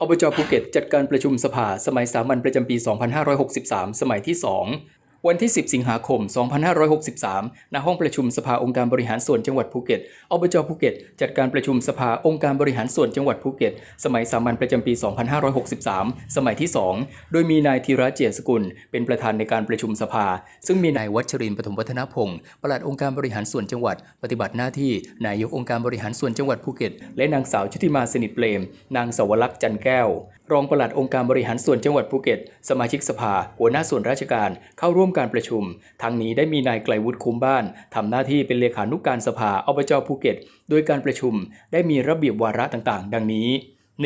อบจภูเก็ตจัดการประชุมสภาสมัยสามัญประจำปี 2563 สมัยที่ 2 วันที่ 10 สิงหาคม 2563 ณ ห้องประชุมสภาองค์การบริหารส่วนจังหวัดภูเก็ต อบจภูเก็ต จัดการประชุมสภาองค์การบริหารส่วนจังหวัดภูเก็ต สมัยสามัญประจำปี 2563 สมัยที่ 2 โดยมีนายธีระเจียสกุล เป็นประธานในการประชุมสภา ซึ่งมีนายวัชรินทร์ปฐมวัฒนพงศ์ปลัดองค์การบริหารส่วนจังหวัด ปฏิบัติหน้าที่ นายกองค์การบริหารส่วนจังหวัดภูเก็ต และนางสาวชุติมาสนิทเปรมนางสาวลักษณ์จันแก้ว รองปลัดองค์การบริหารส่วนจังหวัดภูเก็ต สมาชิกสภา หัวหน้าส่วนราชการ เข้าร่วมการประชุม ทั้งนี้ได้มีนายไกลวุฒิคุ้มบ้านทำหน้าที่เป็นเลขานุกการสภาอบจภูเก็ต โดยการประชุมได้มีระเบียบวาระต่างๆ ดังนี้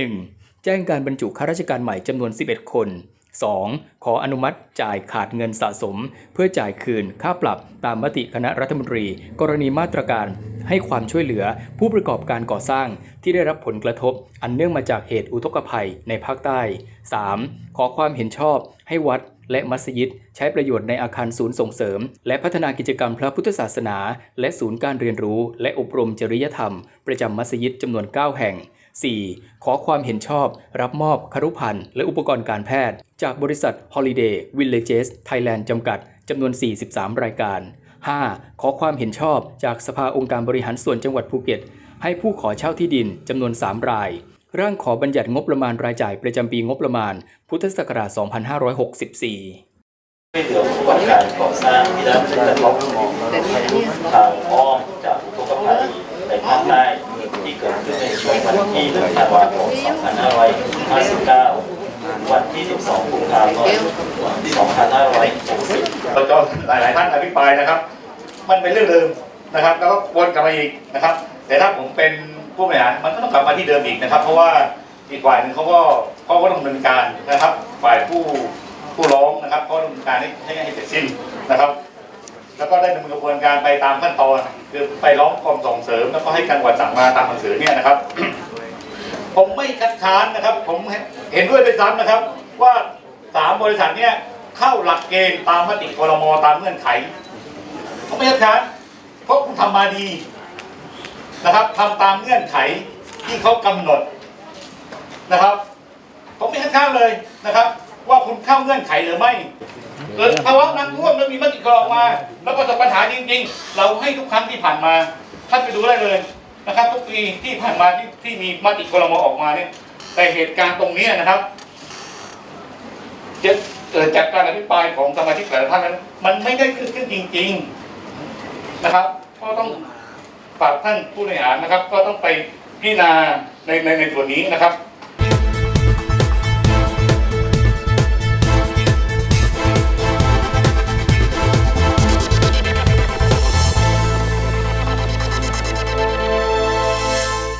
1. แจ้งการบรรจุข้าราชการใหม่จำนวน 11 คน 2. ขออนุมัติจ่ายขาดเงินสะสม เพื่อจ่ายคืนค่าปรับตามมติคณะรัฐมนตรี กรณีมาตรการให้ความช่วยเหลือผู้ประกอบการก่อสร้างที่ได้รับผลกระทบ อันเนื่องมาจากเหตุอุทกภัยในภาคใต้ 3. ขอความเห็นชอบให้วัด และมัสยิด ใช้ประโยชน์ในอาคารศูนย์ส่งเสริม และพัฒนากิจกรรมพระพุทธศาสนา และศูนย์การเรียนรู้ และอบรมจริยธรรม ประจำมัสยิดจำนวน 9 แห่ง 4. ขอความเห็นชอบ รับมอบครุภัณฑ์และอุปกรณ์การแพทย์ จากบริษัท Holiday Villages Thailand จำกัดจำนวน 43 รายการ 5. ขอความเห็นชอบจากสภาองค์การบริหารส่วนจังหวัดภูเก็ต ให้ผู้ขอเช่าที่ดินจำนวน 3 ราย ร่างขอบัญญัติงบประมาณรายจ่ายประจำปีงบประมาณ พุทธศักราช 2564ช่วยเหลือผู้ประกอบการก่อสร้างที่ได้รับผลกระทบทางอ้อมจากอุทกภัยในภาคใต้ที่เกิดขึ้นในช่วงวันที่1ธันวาคม2559 วันที่ 12กุมภาพันธ์2560เราจะหลายๆท่านอภิปรายนะครับ มันเป็นเรื่องเดิมนะครับ แล้วก็วนกลับมาอีกนะครับ แต่ถ้าผมเป็น ผู้บริหารมันก็ต้องกลับมาที่เดิมอีกนะครับ เพราะว่าอีกฝ่ายหนึ่งเขาก็เขาก็ต้องดำเนินการนะครับ ฝ่ายผู้ผู้ร้องนะครับก็ดำเนินการให้ให้ให้เสร็จสิ้นนะครับ แล้วก็ได้ดำเนินกระบวนการไปตามขั้นตอนคือไปร้องกรมส่งเสริม แล้วก็ให้การวัดสั่งมาตามหนังสือเนี่ยนะครับ ผมไม่คัดค้านนะครับ ผมเห็นด้วยเป็นซ้ำนะครับ ว่าสามบริษัทเนี่ยเข้าหลักเกณฑ์ตามมติครมตามเงื่อนไขผมไม่คัดค้านเพราะคุณทำมาดี นะครับทำตามเงื่อนไขที่เขากำหนดนะครับผมไม่คัดค้านเลยนะครับ ว่าคุณเข้าเงื่อนไขหรือไม่เกิดภาวะน้ำท่วมแล้วมีมติครมมา แล้วประสบปัญหาจริง ๆ เราให้ทุกครั้งที่ผ่านมาท่านไปดูได้เลยนะครับ ทุกปีที่ผ่านมาที่ที่มีมติครมออกมาเนี่ยแต่เหตุการณ์ตรงนี้นะครับจะเกิดจากการอภิปรายของสมาชิกแต่ละท่านนั้น มันไม่ได้เกิดขึ้นจริง ๆนะครับ ก็ต้อง ฝากท่านผู้บริหารนะครับ ก็ต้องไปพิจารณาในในในส่วนนี้นะครับ